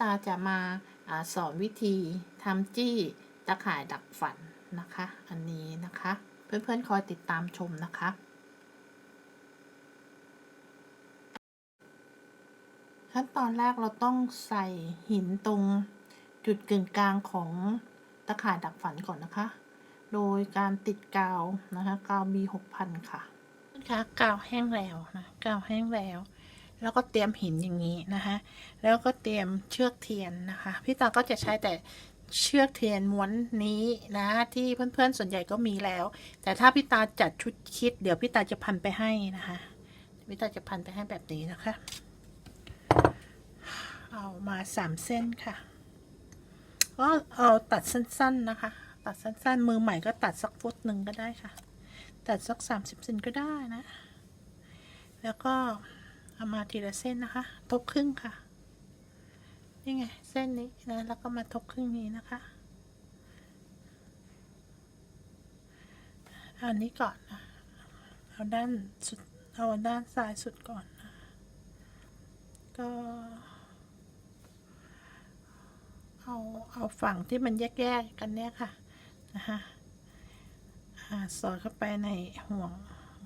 ตาจะมาอสอนวิธีทำจี้ตะข่ายดักฝันนะคะ อันนี้นะคะ เพื่อนๆคอยติดตามชมนะคะ ขั้นตอนแรกเราต้องใส่หินตรงจุดกึ่งกลางของตะข่ายดักฝันก่อนนะคะ โดยการติดกาวนะคะ กาวมีหกพันค่ะนะคะกาวแห้งแล้วนะ กาวแห้งแล้ว แล้วก็เตรียมหินอย่างนี้นะคะ แล้วก็เตรียมเชือกเทียนนะคะ พี่ตาก็จะใช้แต่เชือกเทียนม้วนนี้นะที่เพื่อนๆส่วนใหญ่ก็มีแล้ว แต่ถ้าพี่ตาจัดชุดคิด เดี๋ยวพี่ตาจะพันไปให้นะคะพี่ตาจะพันไปให้แบบนี้นะคะ เอามาสามเส้นค่ะก็เอาตัดสั้น ๆนะคะ ตัดสั้นๆ มือใหม่ก็ตัดสักฟุตหนึ่งก็ได้ค่ะ ตัดสักสามสิบเซนก็ได้นะ แล้วก็ เอามาทีละเส้นนะคะ ทบครึ่งค่ะ นี่ไง เส้นนี้นะ แล้วก็มาทบครึ่งนี้นะคะอันนี้ก่อนนะเอาด้านสุด เอาด้านซ้ายสุดก่อนนะ ก็ เอา เอาฝั่งที่มันแยกๆกันเนี่ยค่ะ นะคะอ่าสอดเข้าไปในห่วง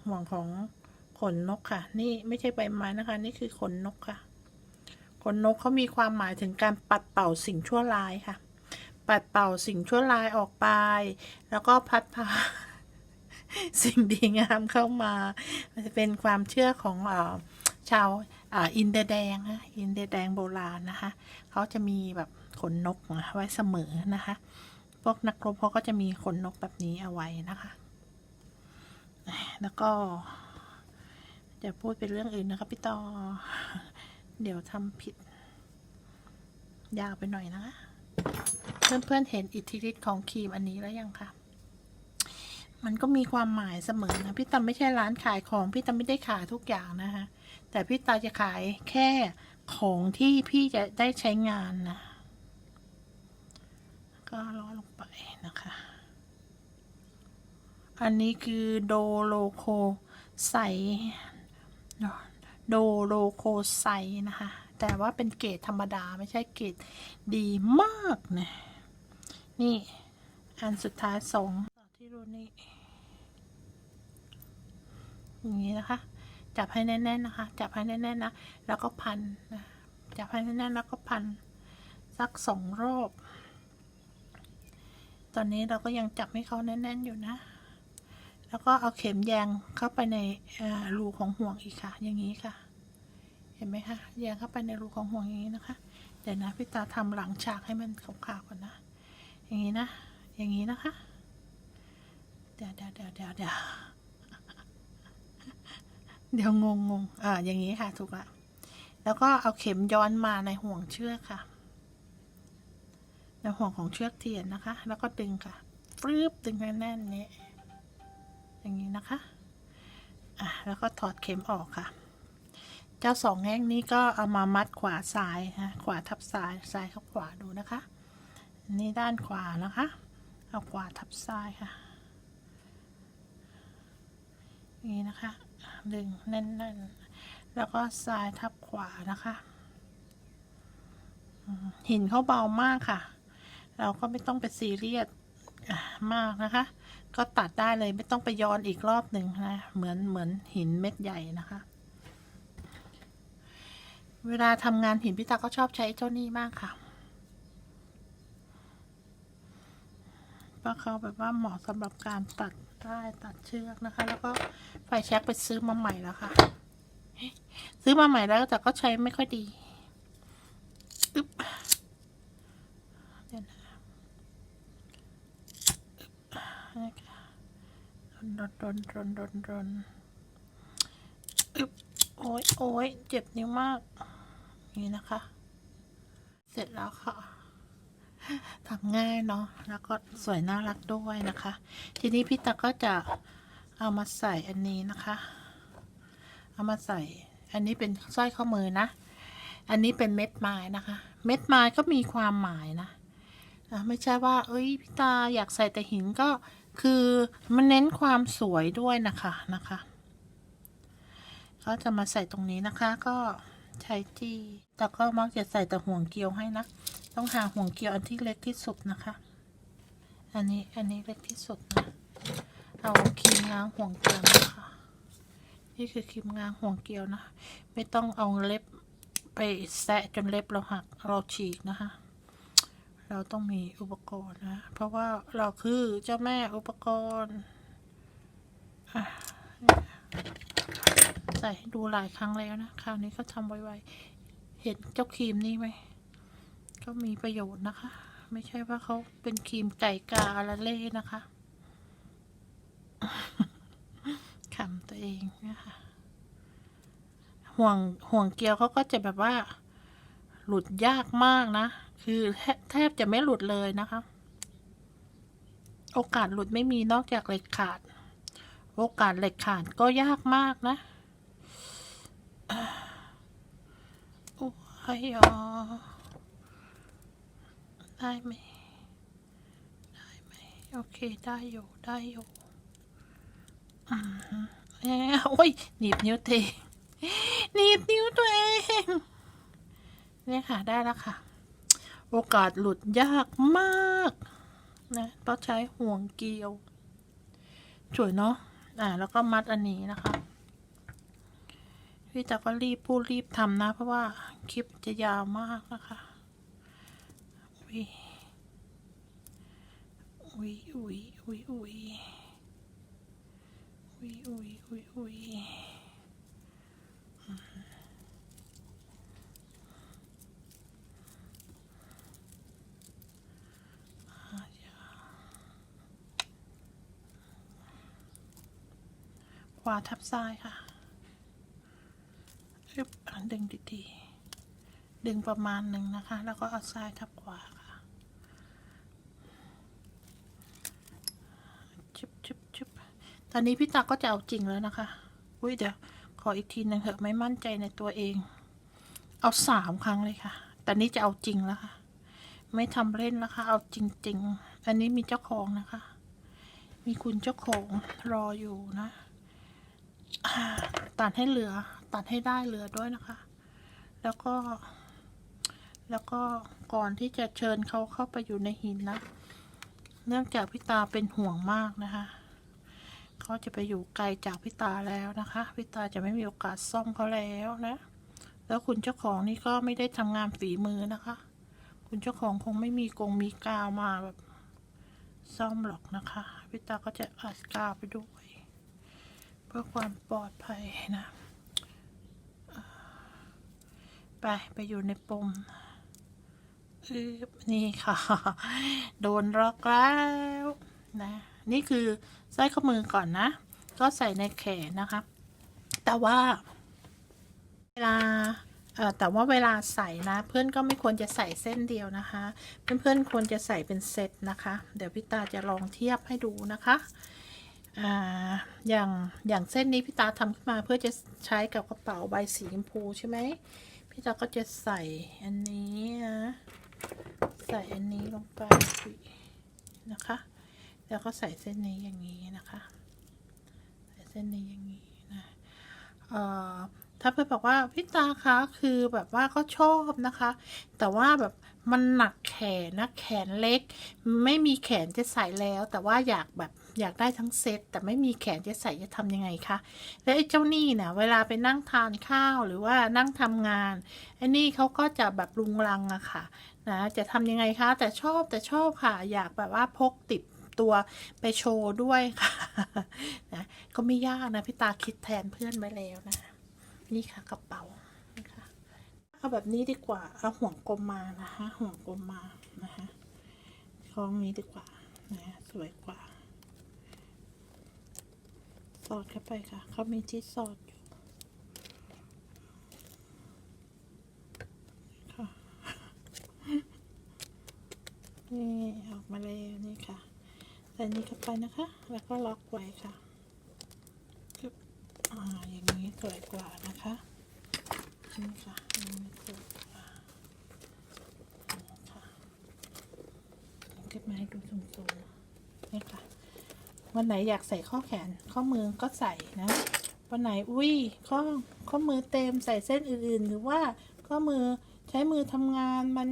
ห่วงของ ขนนกค่ะ นี่ไม่ใช่ใบไม้นะคะ นี่คือขนนกค่ะ ขนนกเขามีความหมายถึงการปัดเป่าสิ่งชั่วร้ายค่ะ ปัดเป่าสิ่งชั่วร้ายออกไป แล้วก็พัดพาสิ่งดีงามเข้ามา มันจะเป็นความเชื่อของอชาวอ,าอินเดียแดงนะอินเดียแดงโบราณนะคะ เขาจะมีแบบขนนกไว้เสมอนะคะ พวกนักรบเขาก็จะมีขนนกแบบนี้เอาไว้นะคะ แล้วก็ จะพูดเป็นเรื่องอื่นนะคะพี่ต่อ เดี๋ยวทำผิด ยาวไปหน่อยนะคะ เพื่อนๆเห็นอิทธิฤทธิ์ของครีมอันนี้แล้วยังคะมันก็มีความหมายเสมอนะพี่ตาไม่ใช่ร้านขายของ พี่ตาไม่ได้ขายทุกอย่างนะคะแต่พี่ตาจะขายแค่ของที่พี่จะได้ใช้งานนะ ก็ล้อลงไปนะคะ อันนี้คือโดโลโคใส โดโลโคไซนะคะ แต่ว่าเป็นเกรดธรรมดาไม่ใช่เกรดดีมากนะนี่อันสุดท้ายสองที่รูนี่อย่างนี้นะคะ จับให้แน่นๆนะคะ จับให้แน่นๆนะ แล้วก็พันนะจับให้แน่นๆแล้วก็พันสักสองรอบ ตอนนี้เราก็ยังจับให้เขาแน่นๆอยู่นะ แล้วก็เอาเข็มแยงเข้าไปในรูของห่วงอีกค่ะ อย่างนี้ค่ะ เห็นไหมคะแยงเข้าไปในรูของห่วงอย่างนี้นะคะ เดี๋ยวนะพี่ตาทำหลังฉากให้มันขาวๆก่อนนะ อย่างนี้นะ อย่างนี้นะคะ เดี๋ยวเดี๋ยวเดี๋ยวเดี๋ยวเดี๋ยวเดี๋ยวงงงงอ่า อย่างนี้ค่ะ ถูกละแล้วก็เอาเข็มย้อนมาในห่วงเชือกค่ะ ในห่วงของเชือกเทียนนะคะ แล้วก็ดึงค่ะฟรืบดึงแน่นๆนี้ อย่างนี้นะคะอะแล้วก็ถอดเข็มออกค่ะ เจ้าสองแง่งนี้ก็เอามามัดขวาซ้ายนะขวาทับซ้ายซ้ายทับขวาดูนะคะ นี่ด้านขวานะคะ เอาขวาทับซ้ายค่ะนี้นะคะดึงแน่นๆ แล้วก็ซ้ายทับขวานะคะหินเขาเบามากค่ะ เราก็ไม่ต้องไปซีเรียสมากนะคะ ก็ตัดได้เลยไม่ต้องไปย้อนอีกรอบหนึ่งนะเหมือนเหมือนหินเม็ดใหญ่นะคะ เวลาทำงานหินพี่ตาก็ชอบใช้เจ้านี่มากค่ะเพราะเขาแบบว่าเหมาะสำหรับการตัดได้ตัดเชือกนะคะ แล้วก็ไฟแช็กไปซื้อมาใหม่แล้วค่ะ ซื้อมาใหม่แล้วแต่ก็ใช้ไม่ค่อยดีอึ๊บเดี๋ยวนะอึ๊บ รนรนรนรนรนอึ๊บโอ้ยโอ้ยเจ็บนิ้วมาก นี่นะคะ เสร็จแล้วค่ะทำง่ายเนาะแล้วก็สวยน่ารักด้วยนะคะ ทีนี้พี่ตาก็จะเอามาใส่อันนี้นะคะ เอามาใส่ อันนี้เป็นสร้อยข้อมือนะ อันนี้เป็นเม็ดไม้นะคะ เม็ดไม้ก็มีความหมายนะะไม่ใช่ว่า เอ้ยพี่ตาอยากใส่แต่หินก็ คือมันเน้นความสวยด้วยนะคะนะคะ ก็จะมาใส่ตรงนี้นะคะ ก็ใช้จี้แต่ก็มักจะใส่แต่ห่วงเกลียวให้นะ ต้องหาห่วงเกลียวอันที่เล็กที่สุดนะคะ อันนี้อันนี้เล็กที่สุดนะเอาครีมง้างห่วงเกลียวนะคะ นี่คือครีมง้างห่วงเกลียวนะ ไม่ต้องเอาเล็บไปแซะจนเล็บเราหักเราฉีกนะคะ เราต้องมีอุปกรณ์นะ เพราะว่าเราคือเจ้าแม่อุปกรณ์ใส่ให้ดูหลายครั้งแล้วนะ คราวนี้ก็ทำไวๆเห็นเจ้าครีมนี่ไหมก็มีประโยชน์นะคะ ไม่ใช่ว่าเขาเป็นครีมไก่กาละเล่นะคะขำตัวเองนะคะห่วงห่วงเกลียวเขาก็จะแบบว่า หลุดยากมากนะ คือแทบจะไม่หลุดเลยนะคะ โอกาสหลุดไม่มีนอกจากเหล็กขาด โอกาสเหล็กขาดก็ยากมากนะโอ้ยอได้ไหมได้ไหมโอเคได้อยู่ได้อยู่อืมฮึเอ้ยโอ้ยหนีบนิ้วตัวเองหนีบนิ้วตัวเองเนี่ยค่ะ ได้แล้วค่ะ โอกาสหลุดยากมากนะต้องใช้ห่วงเกลียวสวยเนาะอ่า แล้วก็มัดอันนี้นะคะพี่ตาก็รีบพูดรีบทำนะ เพราะว่าคลิปจะยาวมากนะคะอุ้ยอุ้ยอุ้ยอุ้ยอุ้ยอุ้ยอุ้ยอุ้ยอุ้ยขวาทับซ้ายค่ะอึบอะดึงดีๆ ดึงประมาณหนึ่งนะคะ แล้วก็เอาซ้ายทับขวาค่ะจุบจุบจุบตอนนี้พี่ตาก็จะเอาจริงแล้วนะคะ อุ้ยเดี๋ยวขออีกทีหนึ่งเถอะไม่มั่นใจในตัวเอง เอาสามครั้งเลยค่ะ แต่นี้จะเอาจริงแล้วค่ะ ไม่ทำเล่นแล้วค่ะ เอาจริง ๆ อันนี้มีเจ้าของนะคะมีคุณเจ้าของรออยู่นะ ตัดให้เหลือ ตัดให้ได้เหลือด้วยนะคะ แล้วก็ แล้วก็ก่อนที่จะเชิญเขาเข้าไปอยู่ในหินนะ เนื่องจากพี่ตาเป็นห่วงมากนะคะเขาจะไปอยู่ไกลจากพี่ตาแล้วนะคะพี่ตาจะไม่มีโอกาสซ่อมเขาแล้วนะ แล้วคุณเจ้าของนี่ก็ไม่ได้ทำงานฝีมือนะคะ คุณเจ้าของคงไม่มีกงมีกาวมาแบบซ่อมหรอกนะคะพี่ตาก็จะอัดกาวไปด้วย พื่อความปลอดภัยนะไป ไปอยู่ในปมอึบนี่ค่ะ โดนล็อกแล้วนะ นี่คือใสร้อยข้อมือก่อนนะ ก็ใส่ในแขนนะคะ แต่ว่า เวลาแต่ว่าเวลาใส่นะ เพื่อนก็ไม่ควรจะใส่เส้นเดียวนะคะ เพื่อนๆควรจะใส่เป็นเซตนะคะ เดี๋ยวพี่ตาจะลองเทียบให้ดูนะคะ อ่าอย่างอย่างเส้นนี้พี่ตาทำขึ้นมาเพื่อจะใช้กับกระเป๋าใบสีชมพูใช่ไหมพี่ตาก็จะใส่อันนี้นะใส่อันนี้ลงไปนะคะ แล้วก็ใส่เส้นนี้อย่างนี้นะคะใส่เส้นนี้อย่างนี้นะเอ่อถ้าเพื่อนบอกว่าพี่ตาคะคือแบบว่าก็ชอบนะคะ แต่ว่าแบบมันหนักแขนนะแขนเล็ก ไม่มีแขนจะใส่แล้ว แต่ว่าอยากแบบ อยากได้ทั้งเซตแต่ไม่มีแขนจะใส่จะทำยังไงคะแล้วไอ้เจ้านี่เนี่ยเวลาไปนั่งทานข้าวหรือว่านั่งทำงานไอ้นี่เขาก็จะแบบลุงลังอะค่ะนะจะทำยังไงคะแต่ชอบแต่ชอบค่ะ อยากแบบว่าพกติดตัวไปโชว์ด้วยค่ะนะก็ไม่ยากนะพี่ตาคิดแทนเพื่อนไว้แล้วนะนี่ค่ะกระเป๋านี่ค่ะเอาแบบนี้ดีกว่าเอาห่วงกลมมานะคะห่วงกลมมานะคะคล้องนี้ดีกว่านะสวยกว่า ส อดเข้าไปค่ะ เขามีที่สอดอยู่ค่ะนี่ออกมาแล้วนี่ค่ะ ใส่นี้เข้าไปนะคะ แล้วก็ล็อกไว้ค่ะอ่าอย่างนี้สวยกว่านะคะนี่ค่ะอันนี้สวยกว่าค่ะขึ้นมาให้ดูสูงๆนี่ค่ะ วันไหนอยากใส่ข้อแขนข้อมือก็ใส่นะวันไหนอุ้ยข้อข้อข้อมือเต็มใส่เส้นอื่นๆ หรือว่าข้อมือใช้มือทำงานมัน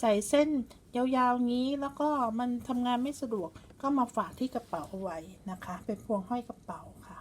ใส่เส้นยาวๆงี้แล้วก็มันทำงานไม่สะดวกก็มาฝากที่กระเป๋าเอาไว้นะคะ เป็นพวงห้อยกระเป๋าค่ะ